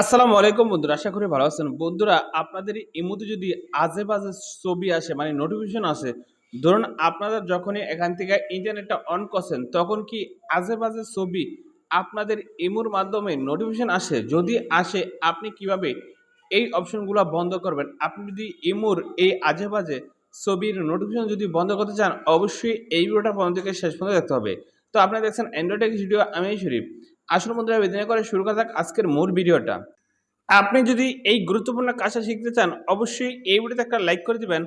আসসালামু আলাইকুম বন্ধুরা, আশা করি ভালো আছেন। বন্ধুরা, আপনাদের এই মুহূর্তে যদি আজে বাজে ছবি আসে মানে নোটিফিকেশন আসে, ধরুন আপনারা যখনই এখান থেকে ইন্টারনেটটা অন করছেন, তখন কি আজে বাজে ছবি আপনাদের ইমুর মাধ্যমে নোটিফিকেশন আসে? যদি আসে, আপনি কীভাবে এই অপশনগুলো বন্ধ করবেন? আপনি যদি ইমুর এই আজে বাজে ছবির নোটিফিকেশন যদি বন্ধ করতে চান, অবশ্যই এই ভিডিওটা পর্যন্ত শেষ পর্যন্ত দেখতে হবে। তো আপনারা দেখছেন অ্যান্ড্রয়েড ভিডিও আমি শরীফ আসল বন্ধুরা বিদায় করে শুরু করা যাক আজকের মূল ভিডিওটা। আপনি যদি এই গুরুত্বপূর্ণ কাজটা শিখতে চান, অবশ্যই এই ভিডিওতে একটা লাইক করে দিবেন,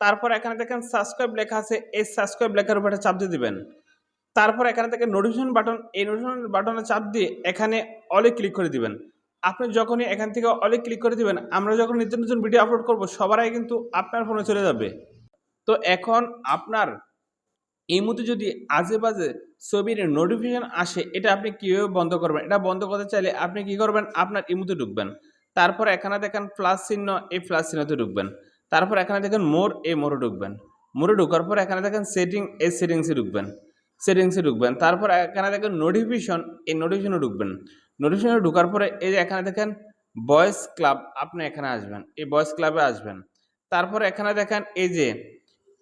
তারপর এখানে দেখেন সাবস্ক্রাইব লেখা আছে, এই সাবস্ক্রাইব লেখার উপরে চাপ দিয়ে দিবেন। তারপর এখানে থেকে নোটিফিকেশন বাটন এই নোটিফিকেশন বাটনে চাপ দিয়ে এখানে অলে ক্লিক করে দিবেন। আপনি যখনই এখান থেকে অলে ক্লিক করে দিবেন, আমরা যখন নিত্য নতুন ভিডিও আপলোড করব, সবার আগে কিন্তু আপনার ফোনে চলে যাবে। তো এখন আপনার এই মুহূর্তে যদি আজে বাজে ছবির নোটিফিকেশন আসে, এটা আপনি কীভাবে বন্ধ করবেন? এটা বন্ধ করতে চাইলে আপনি কি করবেন? আপনার ইমুতে ঢুকবেন। তারপর এখানে দেখেন প্লাস চিহ্ন, এই প্লাস চিহ্নতে ঢুকবেন। তারপর এখানে দেখেন মোর এই মোড়ে ঢুকবেন। মোড়ে ঢোকার পর এখানে দেখেন সেটিং এই সেটিংসে ঢুকবেন। সেটিংসে ঢুকবেন। তারপর এখানে দেখেন নোটিফিকেশন এই নোটিফিকেশনে ঢুকবেন। নোটিফিকেশনে ঢোকার পরে এই যে এখানে দেখেন বয়েস ক্লাব আপনি এখানে আসবেন। এই বয়েস ক্লাবে আসবেন। তারপর এখানে দেখেন এই যে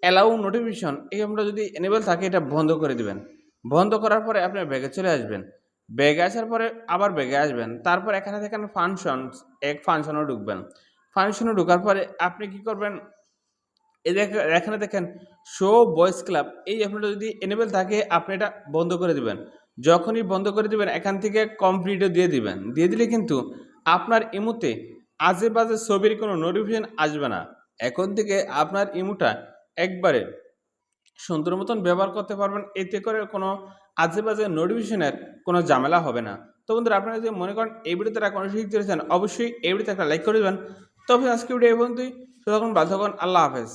অ্যালাউ নোটিফিকেশন এই আমরা যদি এনেবল থাকে, এটা বন্ধ করে দিবেন। বন্ধ করার পরে আপনি ব্যাগে চলে আসবেন। ব্যাগে আসার পরে আবার ব্যাগে আসবেন। তারপর এখানে দেখেন ফাংশন এক ফাংশনও ঢুকবেন। ফাংশনে ঢোকার পরে আপনি কি করবেন? এই এখানে দেখেন শো বয়েস ক্লাব এই আপনার যদি এনেবল থাকে, আপনি এটা বন্ধ করে দিবেন। যখনই বন্ধ করে দিবেন, এখান থেকে কমপ্লিটও দিয়ে দিবেন। দিয়ে দিলে কিন্তু আপনার ইমুতে আজে বাজে ছবির কোনো নোটিফিকেশন আসবে না। এখন থেকে আপনার ইমুটা একবারে সুন্দর মতন ব্যবহার করতে পারবেন, এতে করে কোনো আজে বাজে নোটিফিকেশনের কোনো ঝামেলা হবে না। তো বন্ধুরা, আপনারা যদি মনে করেন এই ভিডিওতে তারা কোনো শিখতে চান অবশ্যই এই ভিডিওতে একটা লাইক করে দেবেন। তবে আজকে ভিডিও এই পর্যন্তই। তখন ভালো থাকুন, আল্লাহ হাফেজ।